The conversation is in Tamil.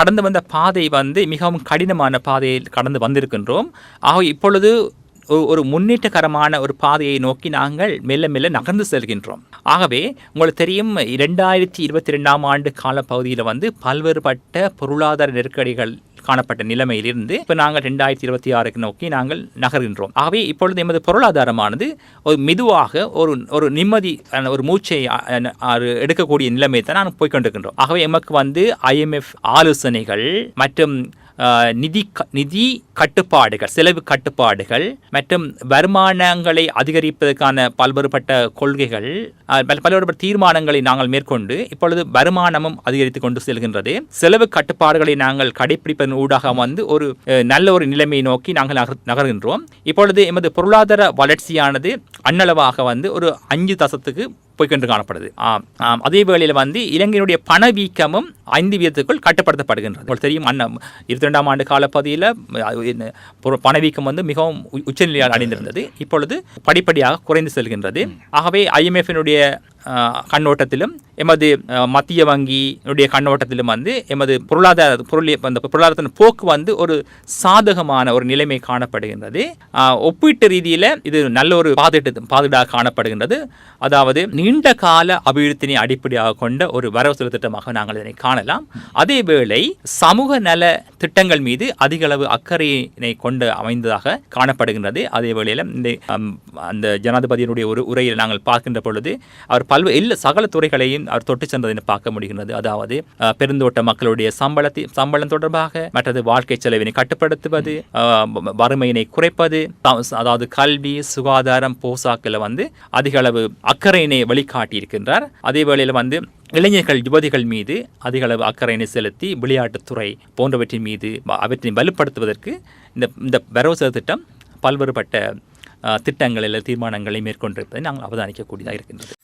கடந்து வந்த பாதை வந்து மிகவும் கடினமான பாதையில் கடந்து வந்திருக்கின்றோம். ஆக இப்பொழுது ஒரு முன்னேற்றகரமான ஒரு பாதையை நோக்கி நாங்கள் மெல்ல மெல்ல நகர்ந்து செல்கின்றோம். ஆகவே உங்களுக்கு தெரியும் இரண்டாயிரத்தி இருபத்தி ரெண்டாம் ஆண்டு காலப்பகுதியில் வந்து பல்வேறுபட்ட பொருளாதார நெருக்கடிகள் காணப்பட்ட நிலைமையிலிருந்து இப்போ நாங்கள் ரெண்டாயிரத்தி இருபத்தி ஆறுக்கு நோக்கி நாங்கள் நகர்கின்றோம். ஆகவே இப்பொழுது எமது பொருளாதாரமானது ஒரு மெதுவாக ஒரு ஒரு நிம்மதி ஒரு மூச்சை எடுக்கக்கூடிய நிலைமை தான் நாங்கள் போய்கொண்டிருக்கின்றோம் ஆகவே எமக்கு வந்து ஐஎம்எஃப் ஆலோசனைகள் மற்றும் நிதி க- நிதி கட்டுப்பாடுகள் செலவு கட்டுப்பாடுகள் மற்றும் வருமானங்களை அதிகரிப்பதற்கான பல்வேறுபட்ட கொள்கைகள் பல- பல்வேறுபட்ட தீர்மானங்களை நாங்கள் மேற்கொண்டு இப்பொழுது வருமானமும் அதிகரித்து கொண்டு செல்கின்றது. செலவு கட்டுப்பாடுகளை நாங்கள் கடைபிடிப்பதன் ஊடாக வந்து ஒரு நல்ல ஒரு நிலைமையை நோக்கி நாங்கள் நகர் நகர்கின்றோம். இப்பொழுது எமது பொருளாதார வளர்ச்சியானது அன்னளவாக வந்து ஒரு அஞ்சு தசத்துக்கு போய்கொண்டு காணப்படுது. ஆம், ஆம். அதே வேளையில் வந்து இலங்கையினுடைய பணவீக்கமும் ஐந்து வீதத்துக்குள் கட்டுப்படுத்தப்படுகின்றது. உங்களுக்கு தெரியும் அண்ணன் இருபத்தி ரெண்டாம் ஆண்டு காலப்பகுதியில் பணவீக்கம் வந்து மிகவும் உ- அடைந்திருந்தது. இப்பொழுது படிப்படியாக குறைந்து செல்கின்றது. ஆகவே ஐஎம்எஃபினுடைய கண்ணோட்டத்திலும் எமது மத்திய வங்கியினுடைய கண்ணோட்டத்திலும் வந்து எமது பொருளாதார பொருள் அந்த பொருளாதாரத்தின் போக்கு வந்து ஒரு சாதகமான ஒரு நிலைமை காணப்படுகின்றது. ஒப்பீட்டு ரீதியில் இது நல்ல ஒரு பாதிட்டு பாதிடாக காணப்படுகின்றது. அதாவது நீண்ட கால அபிவிருத்தினை அடிப்படையாக கொண்ட ஒரு வரவு செலவு திட்டமாக நாங்கள் இதனை காணலாம். அதேவேளை சமூக நல திட்டங்கள் மீது அதிக அளவு அக்கறையினை கொண்டு அமைந்ததாக காணப்படுகின்றது. அதே வேளையில் இந்த அந்த ஜனாதிபதியினுடைய ஒரு உரையில் நாங்கள் பார்க்கின்ற பொழுது அவர் பல்வேறு எல்லா சகல துறைகளையும் அவர் தொட்டு சென்றதை பார்க்க முடிகின்றது. அதாவது பெருந்தோட்ட மக்களுடைய சம்பளத்தை சம்பளம் தொடர்பாக மற்றது வாழ்க்கை செலவினை கட்டுப்படுத்துவது வறுமையினை குறைப்பது அதாவது கல்வி சுகாதாரம் போசாக்கில் வந்து அதிக அளவு அக்கறையினை வெளிக்காட்டியிருக்கின்றார் அதே வேளையில் வந்து இளைஞர்கள் யுவதிகள் மீது அதிக அளவு அக்கறையினை செலுத்தி விளையாட்டுத்துறை போன்றவற்றின் மீது அவற்றை வலுப்படுத்துவதற்கு இந்த இந்த வரவு திட்டம் பல்வேறுபட்ட திட்டங்களில் தீர்மானங்களை மேற்கொண்டிருப்பதை நாங்கள் அவதானிக்கக்கூடியதாக இருக்கின்றது.